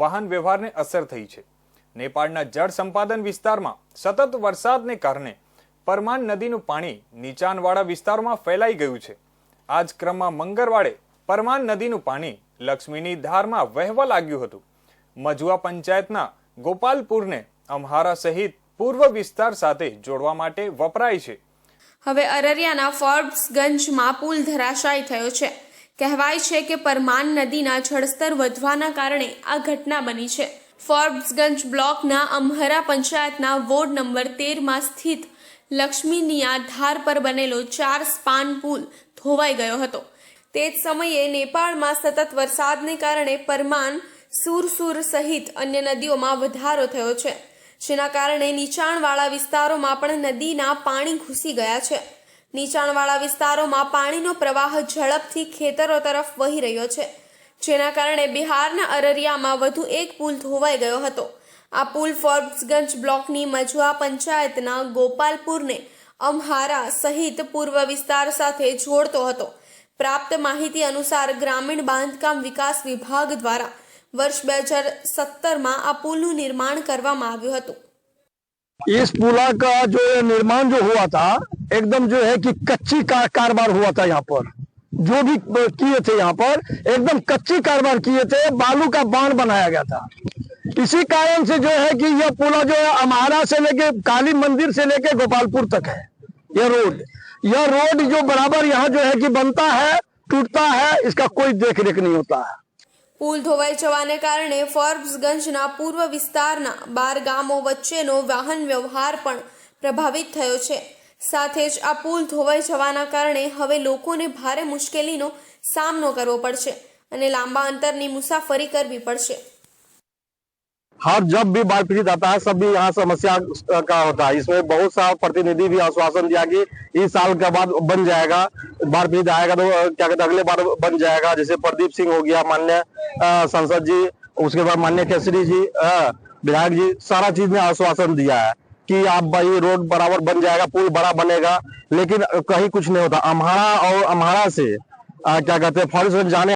વાહન વ્યવહારને અસર થઈ છે. નેપાળના જળ સંપાદન વિસ્તારમાં સતત વરસાદને કારણે પરમાન નદીનું પાણી નીચાણવાળા વિસ્તારોમાં ફેલાઈ ગયું છે. આ જ ક્રમમાં મંગળવારે પરમાન નદીનું પાણી લક્ષ્મીની ધારમાં વહેવા લાગ્યું હતું. મજુઆ પંચાયતના ગોપાલપુરને અમહારા સહિત પૂર્વ વિસ્તાર સાથે જોડવા માટે વપરાય છે. હવે અરરિયાના ફોર્બ્સગંજમાં પુલ ધરાશાયી થયો છે. કહેવાય છે કે પરમાન નદીના જળસ્તર વધવાના કારણે આ ઘટના બની છે. ફોર્બ્સગંજ બ્લોકના અમહરા પંચાયતના વોર્ડ નંબર તેરમાં સ્થિત લક્ષ્મીનિયા ધાર પર બનેલો ચાર સ્પાન પુલ ધોવાઈ ગયો હતો. તે જ સમયે નેપાળમાં સતત વરસાદને કારણે પરમાન સુરસુર સહિત અન્ય નદીઓમાં વધારો થયો છે. જેના કારણે નીચાણવાળા વિસ્તારોમાં પણ નદીના પાણી ઘૂસી ગયા છે. નીચાણવાળા વિસ્તારોમાં પાણીનો પ્રવાહ ઝડપથી ખેતરો તરફ વહી રહ્યો છે. જેના કારણે બિહારના અરરિયામાં વધુ એક પુલ ધોવાઈ ગયો હતો. આ પુલ ફોર્બ્સગંજ બ્લોકની મજુઆ પંચાયતના ગોપાલપુરને અમહારા સહિત પૂર્વ વિસ્તાર સાથે જોડતો હતો. પ્રાપ્ત માહિતી અનુસાર ગ્રામીણ બાંધકામ વિકાસ વિભાગ દ્વારા વર્ષ બે હજાર સત્તરમાં આ પુલનું નિર્માણ કરવામાં આવ્યું હતું. इस पुला का जो निर्माण जो हुआ था एकदम जो है कि कच्ची कार, कारोबार हुआ था यहाँ पर। जो भी किए थे यहाँ पर एकदम कच्ची कारोबार किए थे बालू का बाँध बनाया गया था। इसी कारण से जो है कि यह पुला जो है अमारा से लेके काली मंदिर से लेके गोपालपुर तक है यह रोड। यह रोड जो बराबर यहाँ जो है कि बनता है टूटता है इसका कोई देख रेख नहीं होता है। પુલ ધોવાઈ જવાને કારણે ફોર્બ્સગંજના પૂર્વ વિસ્તારના બાર ગામો વચ્ચેનો વાહન વ્યવહાર પણ પ્રભાવિત થયો છે. સાથે જ આ પુલ ધોવાઈ જવાના કારણે હવે લોકોને ભારે મુશ્કેલીનો સામનો કરવો પડશે અને લાંબા અંતરની મુસાફરી કરવી પડશે. हर जब भी बाढ़ पीड़ित आता है सब भी यहाँ समस्या का होता है। इसमें बहुत सा प्रतिनिधि भी आश्वासन दिया कि इस साल के बाद बन जाएगा बाढ़ पीड़ित आएगा तो क्या कहते अगले बार बन जाएगा। जैसे प्रदीप सिंह हो गया मान्य सांसद जी उसके बाद मान्य केसरी जी विधायक जी सारा चीज़ में आश्वासन दिया है कि आप भाई रोड बराबर बन जाएगा पुल बड़ा बनेगा लेकिन कहीं कुछ नहीं होता। अम्हारा और अम्हारा से अ, क्या कहते हैं फॉरेस्ट जाने